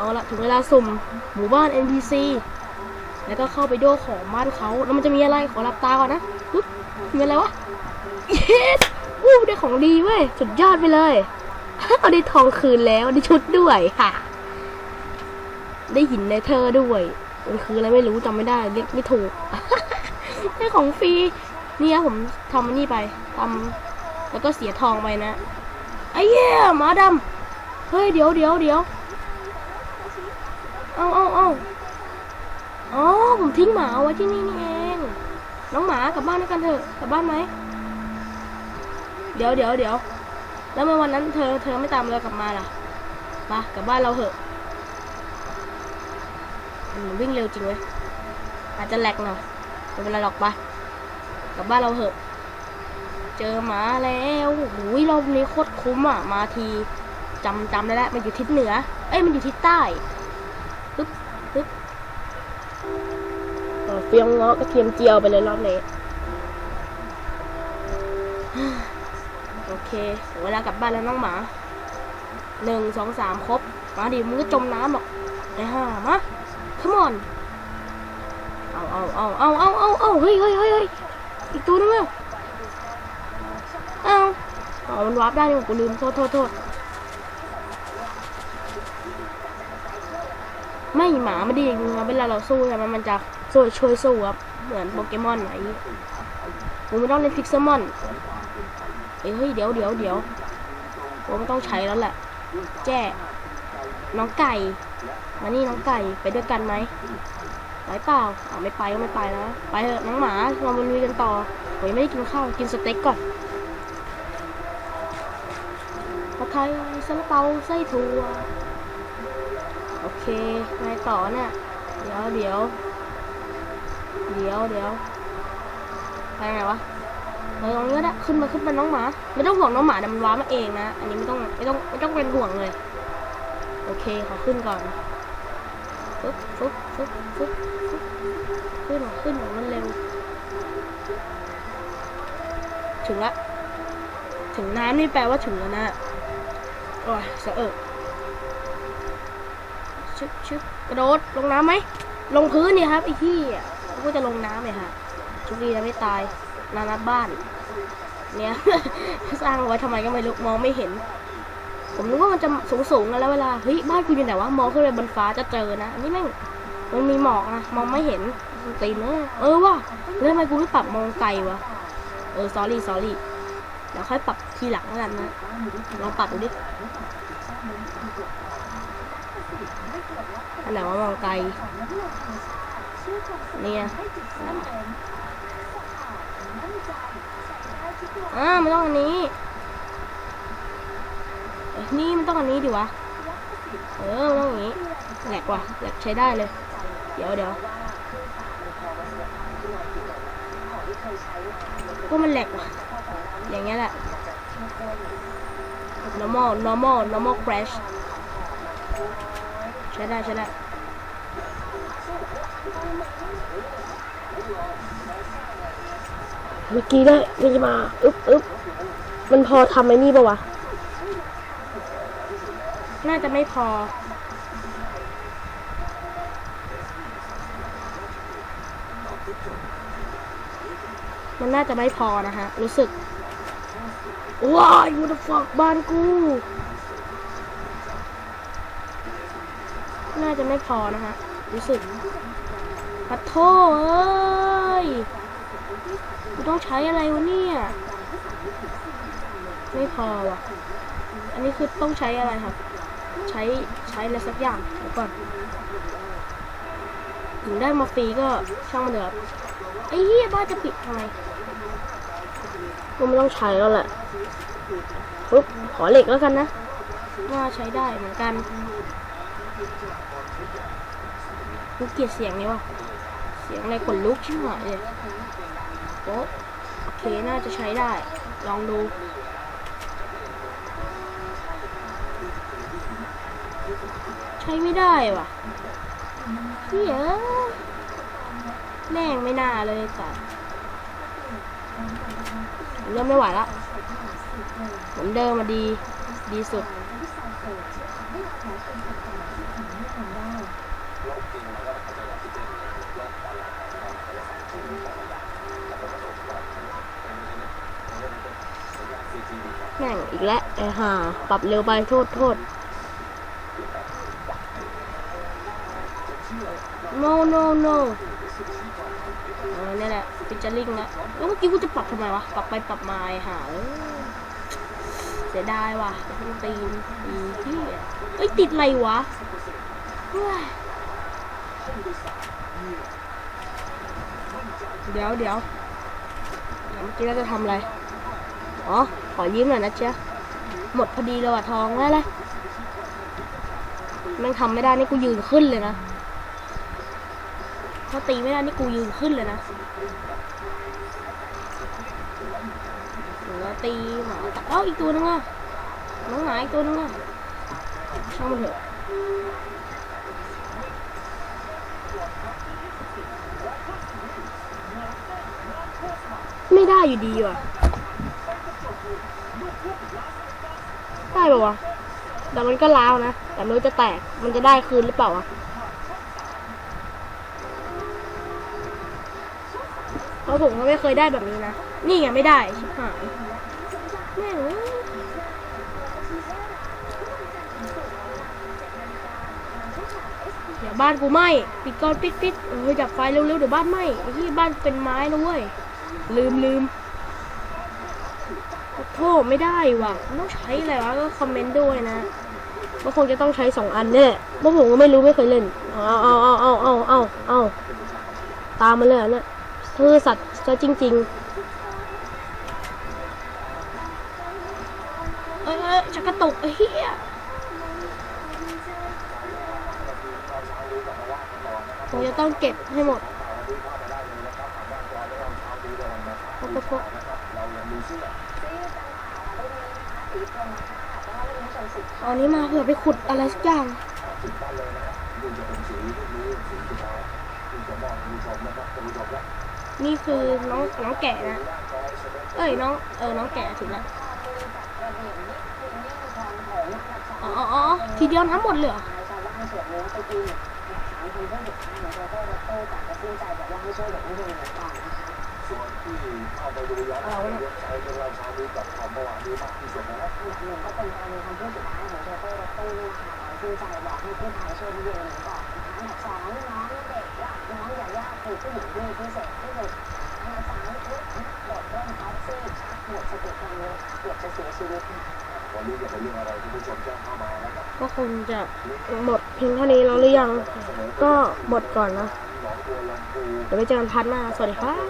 เอาละถึงเวลาสุ่มหมู่บ้าน NPC แล้วก็เข้าไปโดของบ้านเขาแล้วมันจะมีอะไรขอรับตาก่อนนะปึ๊บมีอะไรวะ yes อู้ได้ของดีเว้ยสุดยอดไปเลยเอาได้ทองคืนแล้วได้ชุดด้วยค่ะ ได้หินเนเธอร์ด้วยมันคืออะไรไม่รู้จำไม่ได้เรียกไม่ถูกได้ของฟรีเนี่ยผมทำอันนี้ไปทำแล้วก็เสียทองไปนะไอ้เหี้ยหมาดำเฮ้ยเดี๋ยวเดี๋ยวเดี๋ยว เอาเอาเอาอ๋อผมทิ้งหมาไว้ที่นี่นี่เอง น้องหมากลับบ้านด้วยกันเถอะกลับบ้านไหมเดี๋ยวเดี๋ยวเดี๋ยวแล้วเมื่อวันนั้นเธอเธอไม่ตามเรากลับมาล่ะมากลับบ้านเราเถอะอืมวิ่งเร็วจริงเว้ยอาจจะแหลกหน่อยไม่เป็นไรหรอกไปกลับบ้านเราเถอะ เจอหมาแล้วโอ้โหรอบนี้โคตรคุ้มอะมาทีจำจำได้แล้วมันอยู่ทิศเหนือ เอ้ยมันอยู่ทิศใต้ ปึ๊บปึ๊บเฟียงเงาะกระเทียมเจียวไปเลยรอบนี้โอเคเวลากลับบ้านแล้วน้องหมาหนึ่งสองสามครบ มาดิมึงก็จมน้ำหรอกไอ้ห่ามา come on เอาเอาเอาเอาเอาเอาเอาเฮ้ยเฮ้ยเฮ้ยเฮ้ยอีกตัวนึงอะเอาอ๋อมันวาร์ปได้นี่หว่ากูลืมโทษโทษโทษ ไม่หมาไม่ดีจริงครับเวลาเราสู้ใช่ไหมมันจะช่วยช่วยสู้ครับเหมือนโปเกมอนไหนกูไม่ต้องเล่นพิกเซมอนเอ้ยเฮ้ยเดี๋ยวเดี๋ยวเดี๋ยวผมไม่ต้องใช้แล้วแหละแจ้น้องไก่ มานี่น้องไก่ไปด้วยกันไหมไปเปล่าอ่าไม่ไปก็ไม่ไปนะไปเถอะน้องหมาเรามาลุยกันต่อผมยังไม่ได้กินข้าวกินสเต็กก่อนผัดไทยซาลาเปาไส้ถั่ว โอเคไงต่อเนี่ย เดี๋ยวเดี๋ยว เดี๋ยวเดี๋ยวไปไงวะเออตรงนี้ก็ได้ขึ้นมาขึ้นมาน้องหมา ไม่ต้องห่วงน้องหมาเดี๋ยวมันว้ามาเองนะ อันนี้ไม่ต้องไม่ต้องไม่ต้องเป็นห่วงเลย โอเคขอขึ้นก่อนฟึ๊บฟึ๊บฟึ๊บฟึ๊บฟึ๊บขึ้นขึ้นของมันเร็ว ถึงละ ถึงน้ำนี่แปลว่าถึงแล้วนะ โอ้ยสะเอิบ ชึบชึบกระโดดลงน้ำไหมลงพื้นนี่ครับไอ้ที่ก็จะลงน้ำเลยฮะโชคดีนะไม่ตายนานับบ้าน เนี่ยสร้างไว้ทำไมก็ไม่รู้มองไม่เห็น ผมนึกว่ามันจะสูงสูงๆนะแล้วเวลาเฮ้ยบ้านคุณอยู่ไหนวะมองขึ้นไปบนฟ้าจะเจอนะอันนี้แม่งมันมีหมอกนะมองไม่เห็นตีนเนอะเออว่ะแล้วทำไมกูไม่ปรับมองไกลวะเออ sorry sorry เดี๋ยวค่อยปรับทีหลังแล้วกันนะลองปรับดูดิ อันไหนว่ามองไกลเนี่ยอ่ามันต้องอันนี้ นี่มันต้องอันนี้ดิวะ เออมันต้องอย่างนี้แหลกว่ะแหลกใช้ได้เลย เดี๋ยวเดี๋ยวก็มันแหลกว่ะ อย่างเงี้ยแหละ normal normal normal crash ช้ได้ใช้ได้เมื่อกี้ได้มีมาอึ๊บอึ๊บมันพอทำไอ้นี่ปะวะ น่าจะไม่พอ มันน่าจะไม่พอนะฮะ รู้สึกว้ายมันจะฝักบ้านกู น่าจะไม่พอนะฮะ รู้สึกปัดโทเอ้ยกูต้องใช้อะไรวะเนี่ย ไม่พอว่ะ อันนี้คือต้องใช้อะไรครับ ใช้ใช้อะไรสักอย่างเดี๋ยวก่อน ถึงได้มาฟรีก็ช่างมันเถอะไอ้เหี้ยบ้าจะปิดทำไมกูไม่ต้องใช้แล้วแหละปุ๊บขอเหล็กแล้วกันนะ ว่าใช้ได้เหมือนกัน กูเกลียดเสียงนี้ว่ะ เสียงอะไรขนลุกชิบหายเลยโป๊ะโอเค น่าจะใช้ได้ ลองดู ใช้ไม่ได้ว่ะเฮียแม่งไม่น่าเลยแต่เริ่มไม่ไหวละเหมือนเดิมมาดี ดีสุด แม่งอีกแล้วไอ้ห่าปรับเร็วไปโทษโทษ no no no เออเนี่ยแหละฟิชเจอริงแล้วแล้วเมื่อกี้กูจะปรับทำไมวะ ปรับไปปรับมาไอ้ห่าเสียดายว่ะต้องตีนอีที่เอ้ยติดอะไรวะเดี๋ยวเดี๋ยวเมื่อกี้เราจะทำอะไร อ๋อ ขอยืมหน่อยนะเจ๊หมดพอดีเลยว่ะทองได้เลยแม่งทำไม่ได้นี่กูยืนขึ้นเลยนะถ้าตีไม่ได้นี่กูยืนขึ้นเลยนะหรือว่าตีหมาตะเอ้าอีกตัวนึงอะน้องหมาอีกตัวนึงอะช่างมันเถอะไม่ได้อยู่ดีว่ะ ได้ปะวะแต่มันก็ล้าวนะ แต่ไม่รู้จะแตก มันจะได้คืนหรือเปล่าวะเพราะผมก็ไม่เคยได้แบบนี้นะ นี่ไงไม่ได้ ชิบหายแม่งเดี๋ยวบ้านกูไหม้ปิดก่อนปิดปิดเออดับไฟเร็วๆเดี๋ยวบ้านไหม้ที่บ้านเป็นไม้นะเว้ย ลืมลืม ขอโทไม่ได้ว่ะต้องใช้อะไรวะก็คอมเมนต์ด้วยนะก็คงจะต้องใช้สองอันเนี่ยเพราะผมก็ไม่รู้ไม่เคยเล่นเอาเอาเอาเอาเอาเอาเอาตามมาเลยนี่ยซื่อสัตย์ซะจริง ๆ เออเออชักระตุกเหี้ยผมจะต้องเก็บให้หมดพกพกพก เอาอันนี้มาเผื่อไปขุดอะไรสักอย่างนี่คือน้องน้องแกะนะ เอ้ยน้องเออน้องแกะถูกแล้วอ๋ออทีเดียวทั้งหมดเลยเหรอถามคนเพื่อนสุดท้ายหมือนโชเฟอร์รถตู้แต่ตัดสินใจบอกว่าให้ช่วยเด็กนักเรียนหนูก่อนนะคะ ส่วนที่เข้าไปดูย้อนหลังเว็บไซต์ของเราชาวดูกับคอมเมื่อวานนี้มากที่สุดนะครับอันดับหนึ่งก็เป็นการณีคำพูดสุดท้ายของโชเฟอร์รถตู้นี่แหละค่ะตัดสินใจบอกให้กู้ภัยช่วยเยนหนูก่อนนะคะอันดับสองน้องเด็กว่าน้องยาย่าคือผู้หญิงที่พิเศษที่สุดอันดับสามคือนักโดดร่มออฟซี่ชักหมดสติกลางรถเกือบจะเสียชีวิตค่ะวันนี้จะเป็นเรื่องอะไรที่ผู้ชมแจ้งเข้ามานะครับก็คงจะหมดเพียงเท่านี้แล้วหรือยัง ก็หมดก่อนนะ เดี๋ยวไปเจอกันพัดหน้า สวัสดีครับ